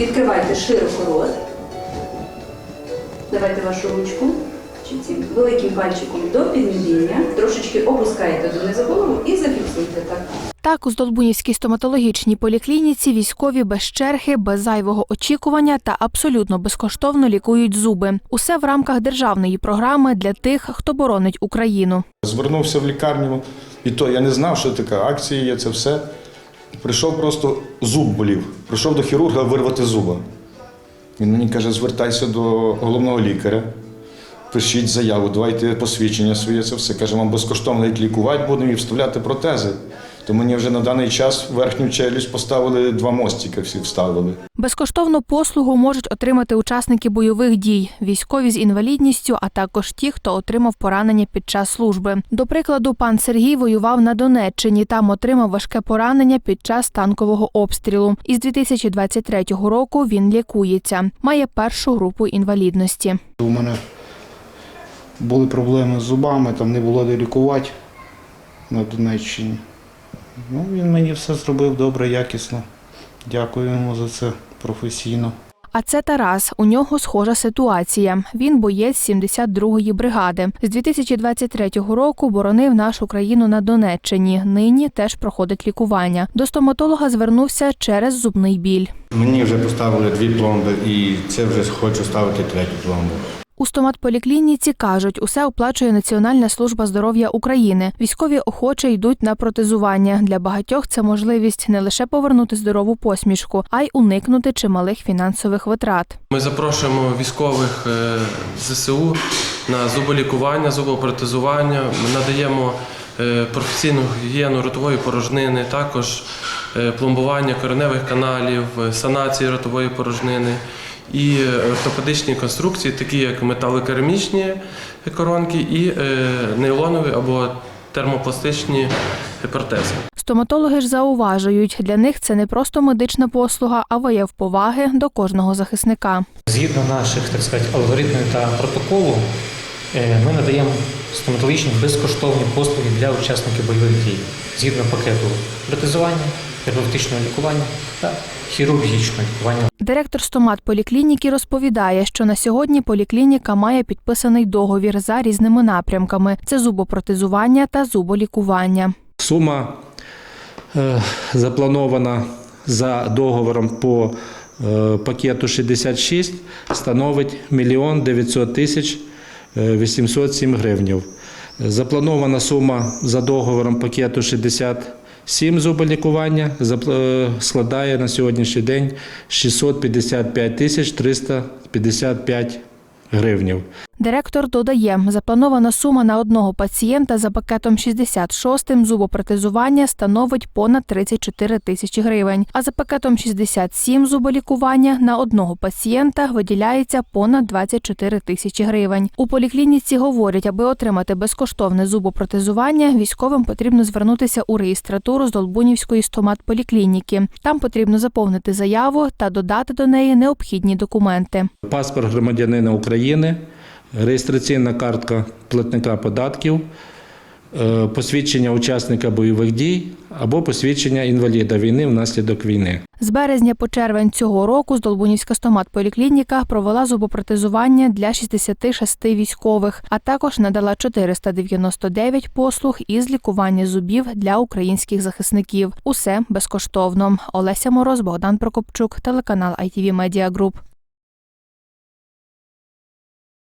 Відкривайте широко рот. Давайте вашу ручку великим пальчиком до піднебіння. Трошечки опускаєте донизу голову і зафіксуйте так. Так, у Здолбунівській стоматологічній поліклініці військові без черги, без зайвого очікування та абсолютно безкоштовно лікують зуби. Усе в рамках державної програми для тих, хто боронить Україну. Звернувся в лікарню, і то я не знав, що така акція є, це все. Прийшов просто зуб болів. Прийшов до хірурга вирвати зуба. Він мені каже, звертайся до головного лікаря, пишіть заяву, давайте посвідчення своє, це все. Каже, вам безкоштовно їх лікувати будемо і вставляти протези. То мені вже на даний час верхню челюсть поставили два мостика, всі вставили. Безкоштовну послугу можуть отримати учасники бойових дій, військові з інвалідністю, а також ті, хто отримав поранення під час служби. До прикладу, пан Сергій воював на Донеччині. Там отримав важке поранення під час танкового обстрілу. Із 2023 року він лікується. Має першу групу інвалідності. У мене були проблеми з зубами, там не було де лікувати на Донеччині. Ну, він мені все зробив добре, якісно. Дякую йому за це професійно. А це Тарас. У нього схожа ситуація. Він боєць 72-ї бригади. З 2023 року боронив нашу країну на Донеччині. Нині теж проходить лікування. До стоматолога звернувся через зубний біль. Мені вже поставили дві пломби і це вже хочу ставити третю пломбу. У стоматполіклініці кажуть, усе оплачує Національна служба здоров'я України. Військові охоче йдуть на протезування. Для багатьох це можливість не лише повернути здорову посмішку, а й уникнути чималих фінансових витрат. Ми запрошуємо військових е, ЗСУ на зуболікування, зубопротезування. Ми надаємо е, професійну гігієну ротової порожнини, також е, пломбування кореневих каналів, санації ротової порожнини і е, ортопедичні конструкції, такі як металокерамічні коронки і е, нейлонові або термопластичні протези. Стоматологи ж зауважують, для них це не просто медична послуга, а вияв поваги до кожного захисника. Згідно наших так сказати, алгоритмів та протоколу, е, ми надаємо стоматологічні безкоштовні послуги для учасників бойових дій згідно пакету протезування, терапевтичного лікування та хірургічного лікування. Директор стомат поліклініки розповідає, що на сьогодні поліклініка має підписаний договір за різними напрямками: це зубопротезування та зуболікування. Сума е, запланована за договором по е, пакету 66 становить 1 900 тисяч е, 807 гривнів. Запланована сума за договором пакету 67 зуболікування лікування е, складає на сьогоднішній день 655 тисяч 355 гривнів. Директор додає, запланована сума на одного пацієнта за пакетом 66 зубопротезування становить понад 34 тисячі гривень, а за пакетом 67 зуболікування на одного пацієнта виділяється понад 24 тисячі гривень. У поліклініці говорять, аби отримати безкоштовне зубопротезування, військовим потрібно звернутися у реєстратуру з Долбунівської стоматполіклініки. Там потрібно заповнити заяву та додати до неї необхідні документи. паспорт громадянина України, реєстраційна картка платника податків, е, посвідчення учасника бойових дій або посвідчення інваліда війни внаслідок війни. З березня по червень цього року Здолбунівська стоматполіклініка провела зубопротезування для 66 військових, а також надала 499 послуг із лікування зубів для українських захисників. Усе безкоштовно. Олеся Мороз, Богдан Прокопчук, телеканал ITV Media Group.